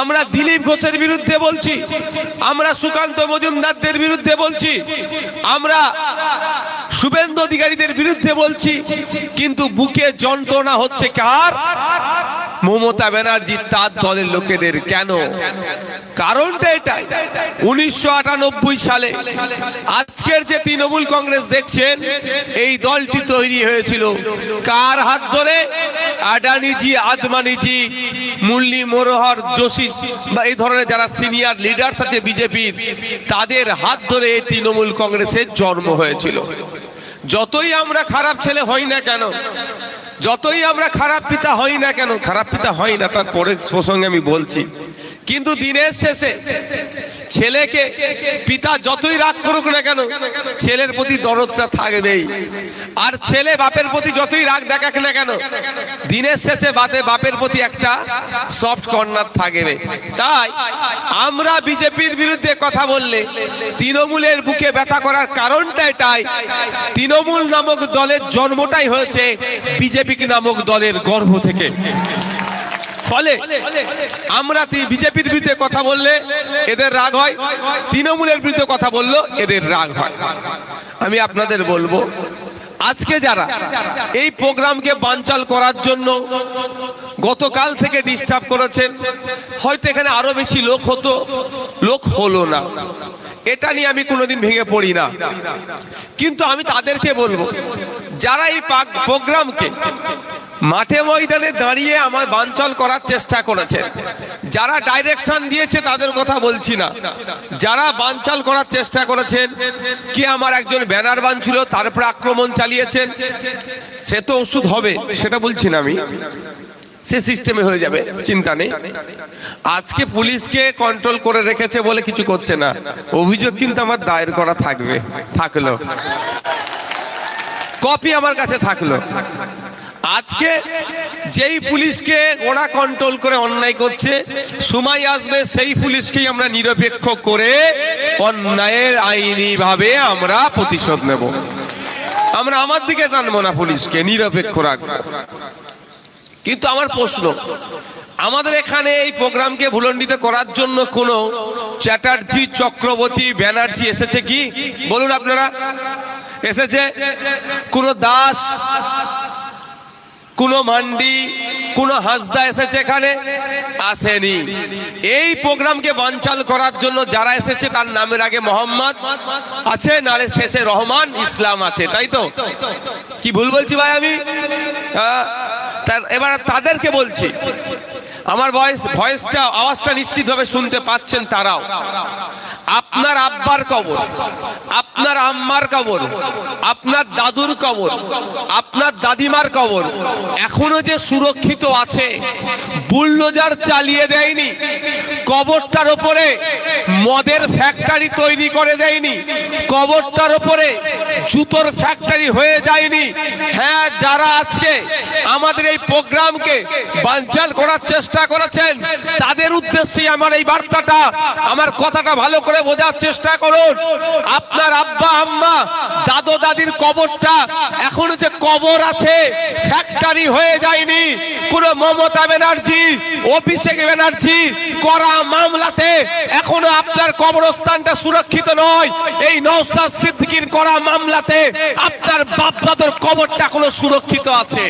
আমরা দিলীপ ঘোষের বিরুদ্ধে বলছি, আমরা সুকান্ত মজুমদারদের বিরুদ্ধে বলছি, আমরা শুভেন্দু অধিকারীদের বিরুদ্ধে বলছি, কিন্তু বুকে যন্ত্রণা হচ্ছে কার? মমতা ব্যানার্জি তার দলের লোকেদের কেন? কারণটা এটা উনিশশো আটানব্বই সালে আজকের যে তৃণমূল কংগ্রেস দেখছেন, এই দলটি তৈরি হয়েছিল। কার হাত ধরে? আডানিজি আদমানিজি, মুরলি, মনোহর যোশী বা এই ধরনের যারা সিনিয়র লিডার্স আছে বিজেপির, তাদের হাত ধরে এই তৃণমূল কংগ্রেসের জন্ম হয়েছিল। যতই আমরা খারাপ ছেলে হই না কেন যতই আমরা খারাপ পিতা হই না কেন, খারাপ পিতা হই না তার পরের প্রসঙ্গে আমি বলছি। কিন্তু দিনের শেষে ছেলেকে পিতা যতই রাগ করুক না কেন, ছেলের প্রতি দরদটা থাকবেই। আর ছেলে বাপের প্রতি যতই রাগ দেখাক না কেন, দিনের শেষে বাতে বাপের প্রতি একটা সফট কর্নার থাকবে। তাই আমরা বিজেপির বিরুদ্ধে কথা বললে তৃণমূলের বুকে ব্যথা করার কারণটা এটাই। তৃণমূল নামক দলের জন্মটাই হয়েছে বিজেপি নামক দলের গর্ভ থেকে। ফলে আমরা বিজেপির বিরুদ্ধে কথা বললে এদের রাগ হয়, তৃণমূলের বিরুদ্ধে কথা বলল এদের রাগ হয়। আমি আপনাদের বলব, আজকে যারা এই প্রোগ্রামকে বানচাল করার জন্য গতকাল থেকে ডিস্টার্ব করেছেন, হয়তো এখানে আরও বেশি লোক হতো, লোক হলো না। এটা নিয়ে আমি কোনোদিন ভেঙে পড়ি না। কিন্তু আমি তাদেরকে বলব, যারা এই প্রোগ্রামকে মাঠে ময়দানে দাঁড়িয়ে আমার বানচল করার চেষ্টা করেছে। যারা ডাইরেকশন দিয়েছে তাদের কথা বলছি না। যারা বানচাল করার চেষ্টা করেছেন, কি আমার একজন ব্যানার বানছিল তারপর আক্রমণ চালিয়েছেন, সে তো ওষুধ হবে, সেটা বলছি না আমি। সে সিস্টেমে হয়ে যাবে, চিন্তা নেই। আজকে পুলিশকে কন্ট্রোল করে রেখেছে বলে কিছু করছে না। অভিযোগ কিন্তু আমার দায়ের করা থাকবে, থাকল। কপি আমার কাছে থাকল। আজকে যেই পুলিশকে ওরা কন্ট্রোল করে অন্যায় করছে, সময় আসবে সেই পুলিশকেই আমরা নিরপেক্ষ করে অন্যায়ের আইনি ভাবে আমরা প্রতিশোধ নেব। আমরা আমার দিকে টানবো না পুলিশকে, নিরপেক্ষ রাখব কিন্তু আমার প্রশ্ন, আমাদের এখানে এই প্রোগ্রামকে ভুলন্ডিত করার জন্য কোন চ্যাটার্জি, চক্রবর্তী, ব্যানার্জি এসেছে কি? বলুন আপনারা। এসেছে কোন দাস কোন মান্ডি, কোন হাসদা এসেছে এখানে? আসেনি। এই প্রোগ্রামকে বানচাল করার জন্য যারা এসেছে, তার নামের আগে মোহাম্মদ আছে, নালে শেষে রহমান ইসলাম আছে, তাই তো? কি ভুল বলছি ভাই আমি? এবার তাদেরকে বলছি। আমার ভয়েস ভয়েসটা আওয়াজটা নিশ্চিতভাবে শুনতে পাচ্ছেন তারাও। আপনার আব্বার কবর আপনার আম্মার কবর, আপনার দাদুর কবর, আপনার দাদিমার কবর এখনও যে সুরক্ষিত আছে, বুলডোজার চালিয়ে দেয়নি, কবরটার ওপরে মদের ফ্যাক্টরি তৈরি করে দেয়নি, কবরটার ওপরে জুতোর ফ্যাক্টরি হয়ে যায়নি। হ্যাঁ যারা আজকে আমাদের এই প্রোগ্রামকে বাঞ্চাল করার চেষ্টা করেছেন, তাদের উদ্দেশ্যে আমার এই বার্তাটা, আমার কথাটা ভালো করে বোঝার চেষ্টা করুন। আপনার আব্বা, আম্মা, দাদু, দাদির কবরটা এখনও যে কবর আছে ফ্যাক্টরি হয়ে যায়নি। কোন মমতা ব্যানার্জি, অভিষেক ব্যানার্জি করা মামলাতে এখনও আপনার কবরস্থানটা সুরক্ষিত নয়। এই নৌসাদ সিদ্দিকির করা মামলাতে আপনার বাপ দাদুর কবরটা এখনও সুরক্ষিত আছে।